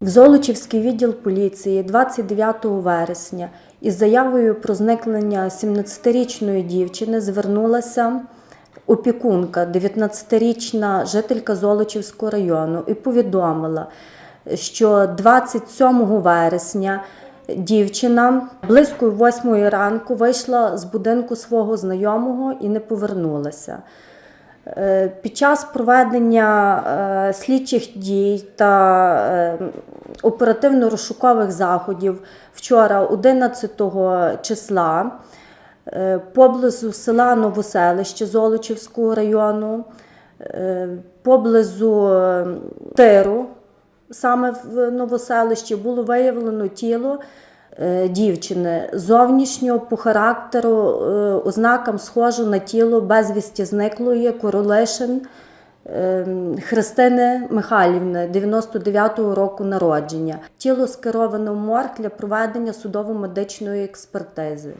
В Золочівський відділ поліції 29 вересня із заявою про зникнення 17-річної дівчини звернулася опікунка, 19-річна жителька Золочівського району, і повідомила, що 27 вересня дівчина близько 8 ранку вийшла з будинку свого знайомого і не повернулася. Е, Під час проведення е, слідчих дій та е, оперативно-розшукових заходів вчора, 11 числа, е, поблизу села Новоселище Золочівського району, е, поблизу е, Тиру, саме в Новоселищі, було виявлено тіло дівчини зовнішнього по характеру ознакам схожу на тіло безвісті зниклої Королишин Христини Михайлівни 99-го року народження. Тіло скеровано в морг для проведення судово-медичної експертизи.